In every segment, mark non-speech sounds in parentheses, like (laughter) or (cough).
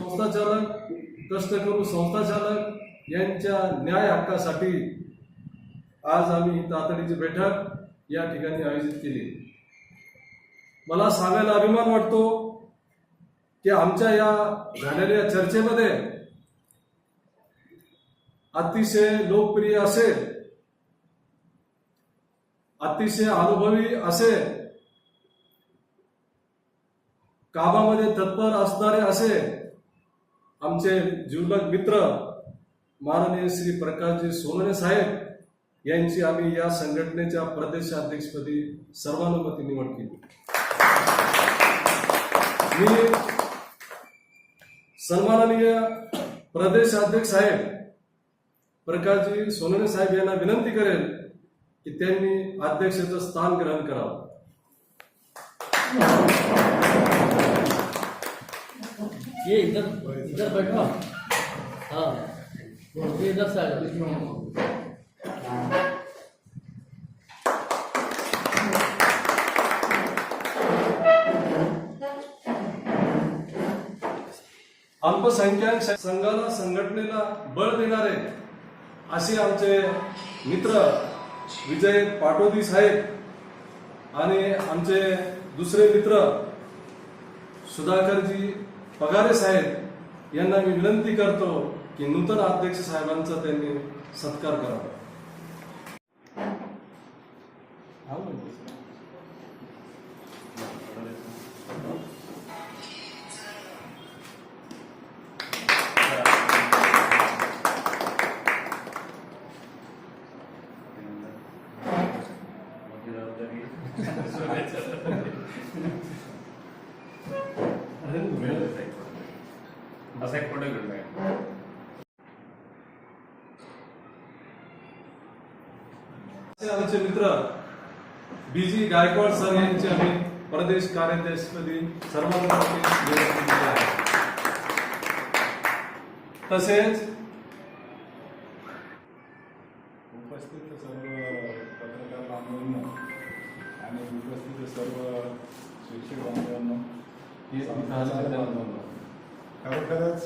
संस्थाचालक कष्टकरू संस्थाचालक यांच्या न्याय हक्कासाठी आज आम्ही तातडीची बैठक या ठिकाणी आयोजित केली. मला सांगायला अभिमान वाटतो की आमच्या या झालेल्या चर्चेमध्ये अतिशय लोकप्रिय असेल अतिशय अनुभवी असेल कामामध्ये तत्पर असणारे असे आमचे जीवलग मित्र माननीय श्री प्रकाशजी सोनवणे साहेब यांची आम्ही या संघटनेच्या प्रदेशाध्यक्षपदी सर्वानुमती निवड केली. मी सन्माननीय प्रदेशाध्यक्ष साहेब प्रकाशजी सोनवणे साहेब यांना विनंती करेल की त्यांनी अध्यक्षाचं स्थान ग्रहण करावं. ये इधर इधर बैठो। हाँ ये इधर से आ जाओ अल्पसंख्याक संघाला संघटनेला बळ देणारे असे आमचे मित्र विजय पाटोदी साहेब आणि आमचे दुसरे मित्र सुधाकरजी पगारे साहेब यांना मी विनंती करतो की नूतन अध्यक्ष साहेबांचा त्यांनी सत्कार करावा (laughs) असा एक प्रोडक्ट घेऊन जाईल आमचे मित्र बीजी गायकवाड सर यांचे आम्ही प्रदेश कार्याध्यक्षपदी सर्वांना तसेच उपस्थित सर्व पत्रकार बांधवांना आणि उपस्थित सर्व शिक्षक बांधवांनो समाजचार बांधवांनो. खरोखरच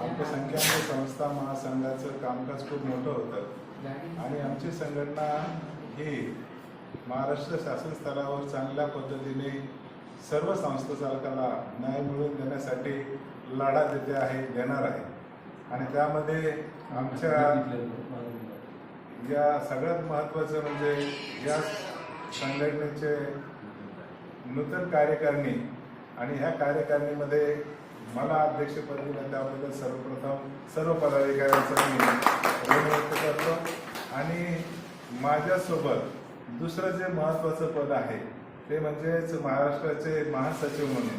अल्पसंख्याक संस्था महासंघाचं कामकाज खूप मोठं होतं. आणि आमची संघटना ही महाराष्ट्र शासन स्तरावर चांगल्या पद्धतीने सर्व संस्था चालकाला न्याय मिळवून देण्यासाठी लढा देते आहे देणार आहे. आणि त्यामध्ये आमच्या या सगळ्यात महत्त्वाचं म्हणजे या संघटनेचे नूतन कार्यकारिणी आणि ह्या कार्यकारिणीमध्ये मला अध्यक्षपद दिलं त्याबद्दल सर्वप्रथम सर्व पदाधिकाऱ्यांचा मी ऋण व्यक्त करतो. आणि माझ्यासोबत दुसरं जे महत्त्वाचं पद आहे ते म्हणजेच महाराष्ट्राचे महासचिव म्हणून.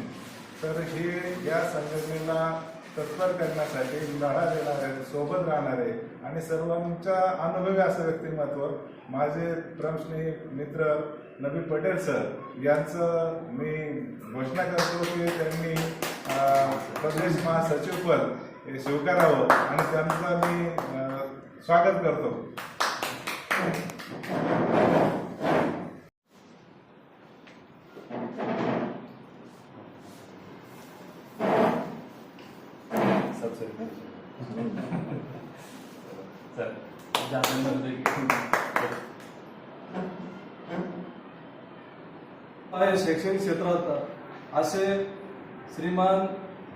तर हे या संघटनेला तत्पर करण्यासाठी लढा देणारे सोबत राहणारे आणि सर्वांच्या अनुभवी असं व्यक्तिमत्व माझे प्रमस्नेही मित्र नबी पटेल सर यांचं मी घोषणा करतो की त्यांनी प्रदेश महासचिवपद हे स्वीकारावं आणि त्यांचं मी स्वागत करतो सबसे आहे शैक्षणिक क्षेत्रात असे श्रीमान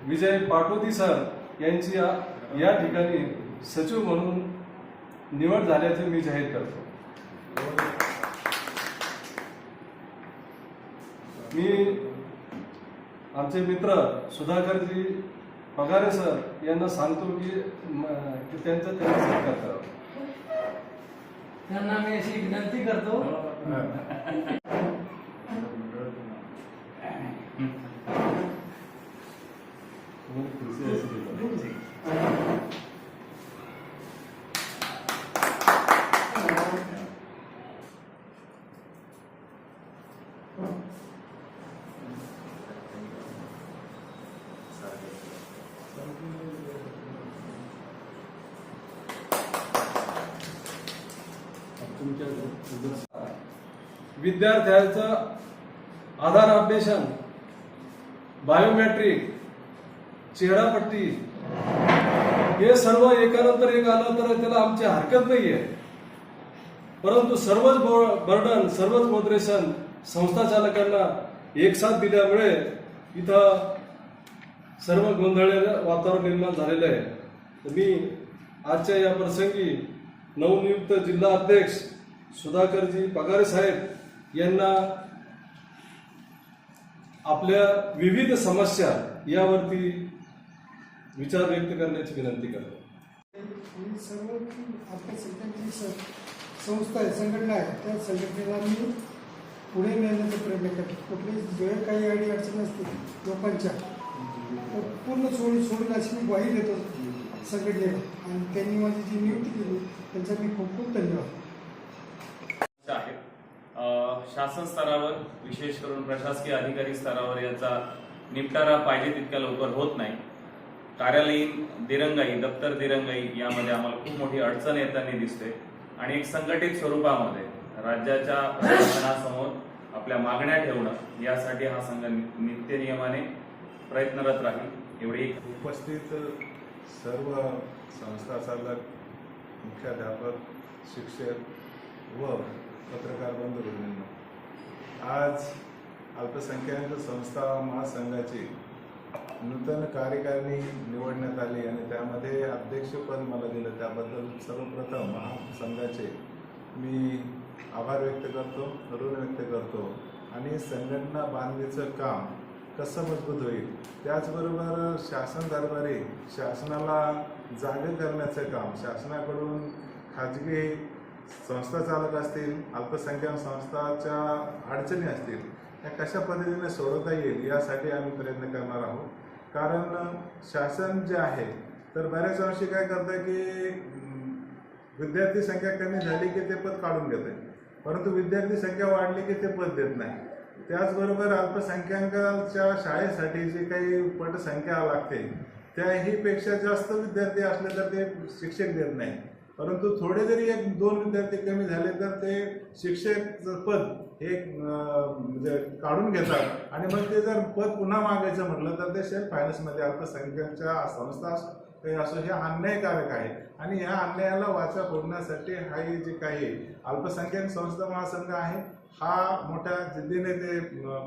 विजय पाटोदी सर यांची या ठिकाणी सचिव म्हणून निवड झाल्याचे मी जाहीर करतो. मी आमचे मित्र सुधाकरजी पगारे सर यांना सांगतो की त्यांचा त्यांना सत्कार करावा त्यांना मी अशी विनंती करतो. विद्यार्थ्यांचं आधार अपडेशन बायोमॅट्रिक चेहरापट्टी हे सर्व एकानंतर एक आलं तर त्याला आमची हरकत नाही आहे परंतु सर्वच बर्डन सर्वच मोदरेशन संस्था चालकांना एकसाथ दिल्यामुळे इथं सर्व गोंधळलेलं वातावरण निर्माण झालेलं आहे. तर मी आजच्या या प्रसंगी नवनियुक्त जिल्हा अध्यक्ष सुधाकरजी पगारे साहेब यांना आपल्या विविध समस्या यावरती विचार व्यक्त करण्याची विनंती करतो. सर्व आपल्या सध्याची संस्था आहे संघटना आहे. त्या संघटनेला मी पुढे नेण्याचा प्रयत्न करतो. कुठली जे काही अडी अडचणी असतील लोकांच्या पूर्ण सोडून सोडून अशी मी ग्वाही देतो संघटनेला. आणि त्यांनी माझी जी नियुक्ती केली त्यांचा मी खूप खूप धन्यवाद. शासन स्तरावर विशेष करून प्रशासकीय अधिकारी स्तरावर याचा निपटारा पाहिजे तितक्या लवकर होत नाही. कार्यालयीन दिरंगाई दप्तर दिरंगाई यामध्ये आम्हाला खूप मोठी अडचण येताना दिसते. आणि एक संघटित स्वरूपामध्ये राज्याच्या प्रशासनासमोर आपल्या मागण्या ठेवणं यासाठी हा संघ नि- नित्यनियमाने प्रयत्नरत राहील एवढी उपस्थित सर्व संस्था चालक मुख्याध्यापक शिक्षक व पत्रकार बंधू भगिनींनो आज अल्पसंख्याक संस्था महासंघाची नूतन कार्यकारिणी निवडण्यात आली आणि त्यामध्ये अध्यक्षपद मला दिलं. त्याबद्दल सर्वप्रथम महासंघाचे मी आभार व्यक्त करतो ऋण व्यक्त करतो आणि संघटना बांधणीचं काम कसं मजबूत होईल त्याचबरोबर शासन दरबारी शासनाला जागे करण्याचं काम शासनाकडून खाजगी संस्था चालक असतील अल्पसंख्याक संस्थाच्या अडचणी असतील त्या कशा पद्धतीने सोडवता येईल यासाठी आम्ही प्रयत्न करणार आहोत. कारण शासन जे आहे तर बऱ्याच अंशी काय करतं की विद्यार्थी संख्या कमी झाली की ते पद काढून घेत आहे परंतु विद्यार्थी संख्या वाढली की ते पद देत नाही. त्याचबरोबर अल्पसंख्याकाच्या शाळेसाठी जी काही पटसंख्या लागते त्याहीपेक्षा जास्त विद्यार्थी असले तर ते शिक्षक देत नाही. परंतु थोडे जरी एक दोन विद्यार्थी कमी झाले तर ते शिक्षक पद हे म्हणजे काढून घेतात. आणि मग ते जर पद पुन्हा मागायचं म्हटलं तर ते सेल्फ फायनान्समध्ये अल्पसंख्याकच्या संस्था काही असो हे अन्यायकारक आहे. आणि ह्या अन्यायाला वाचा फोडण्यासाठी हा जे काही अल्पसंख्याक संस्था महासंघ आहे हा मोठ्या जिद्दीने ते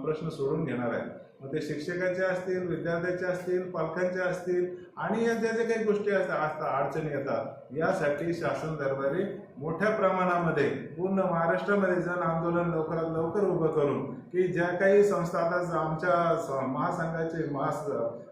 प्रश्न सोडून घेणार आहे मग ते शिक्षकाचे असतील विद्यार्थ्याचे असतील पालकांचे असतील आणि या ज्या ज्या काही गोष्टी असतात असतात अडचणी येतात यासाठी शासन दरबारी मोठ्या प्रमाणामध्ये पूर्ण महाराष्ट्रामध्ये जन आंदोलन लवकरात लवकर उभं करून की ज्या काही संस्था आता आमच्या स- महासंघाचे महास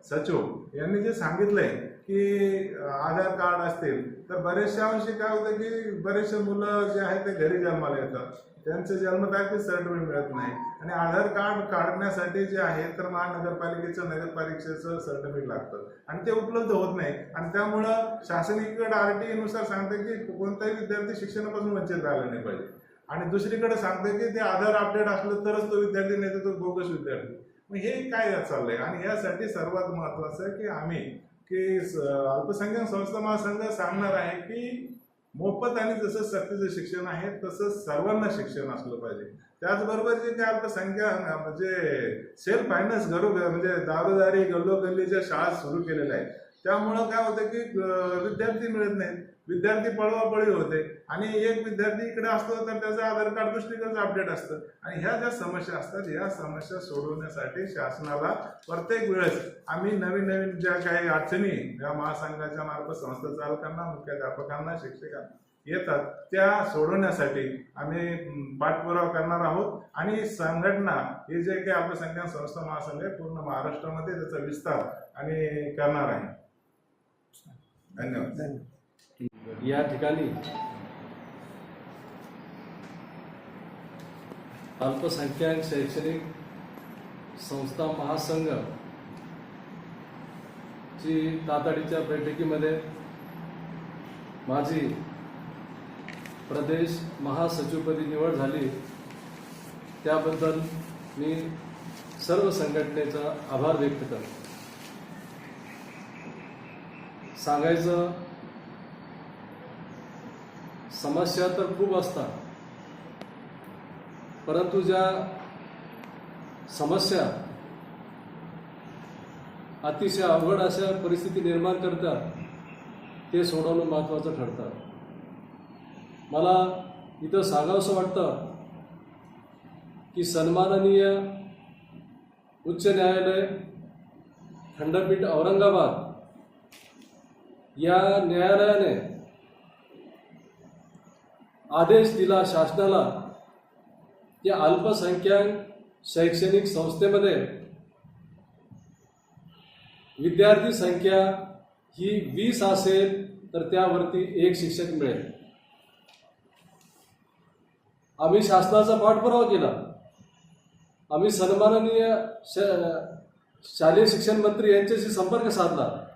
सचिव यांनी जे सांगितलंय की आधार कार्ड असतील तर बरेचशा अंशी काय होतं की बरेचसे मुलं जे आहेत ते घरी जन्माला येतात. त्यांचं जन्मतारीख सर्टिफिकेट मिळत नाही. आणि आधार कार्ड काढण्यासाठी जे आहे तर महानगरपालिकेचं नगरपालिकेचं सर्टिफिकेट लागतं. आणि ते उपलब्ध होत नाही. आणि त्यामुळं शासनिकडे आर टी नुसार सांगतं की कोणताही विद्यार्थी शिक्षणापासून वंचित राहिला नाही पाहिजे. आणि दुसरीकडे सांगतं की ते आधार अपडेट असलं तरच तो विद्यार्थी नाही तर तो बोगस विद्यार्थी. मग हे काय चाललंय? आणि यासाठी सर्वात महत्वाचं आहे की आम्ही की अल्पसंख्याक संस्था महासंघ सांगणार आहे की मोफत आणि जसं सक्तीचं शिक्षण आहे तसं सर्वांना शिक्षण असलं पाहिजे. त्याचबरोबर जे काय अल्पसंख्या म्हणजे सेल्फ फायनान्स घरो म्हणजे दारोदारी गल्लोगल्लीच्या शाळा सुरू केलेल्या आहेत. त्यामुळं काय होतं की विद्यार्थी मिळत नाहीत. विद्यार्थी पळवापळी होते. आणि एक विद्यार्थी इकडे असतो तर त्याचं आधार कार्ड दुसरीकडचं अपडेट असतं. आणि ह्या ज्या समस्या असतात ह्या समस्या सोडवण्यासाठी शासनाला प्रत्येक वेळेस आम्ही नवीन नवीन ज्या काही अडचणी या महासंघाच्या मार्फत संस्था चालकांना मुख्याध्यापकांना शिक्षकांना येतात त्या सोडवण्यासाठी आम्ही पाठपुरावा करणार आहोत. आणि संघटना हे जे काही अल्पसंख्याक संस्था महासंघ आहे पूर्ण महाराष्ट्रामध्ये त्याचा विस्तार आणि करणार आहे. धन्यवाद. या ठिकाणी अल्पसंख्याक शैक्षणिक संस्था महासंघ ची तातडीच्या बैठकीमध्ये माझी प्रदेश महासचिवपदी निवड झाली. त्याबद्दल मी सर्व संघटनेचा आभार व्यक्त करतो. सांगायचं समस्या तर खूप असतात. परंतु ज्या समस्या अतिशय अवघड अशा परिस्थिती निर्माण करतात ते सोडवणं महत्त्वाचं ठरतं. मला इथं सांगावंसं वाटतं की सन्माननीय उच्च न्यायालय खंडपीठ औरंगाबाद या न्यायालयाने आदेश दिला शासनाला की अल्पसंख्याक शैक्षणिक संस्थेमध्ये विद्यार्थी संख्या ही वीस असेल तर त्यावरती एक शिक्षक मिळेल. आम्ही शासनाचा पाठपुरावा केला. आम्ही सन्माननीय शालेय शिक्षण मंत्री यांच्याशी संपर्क साधला.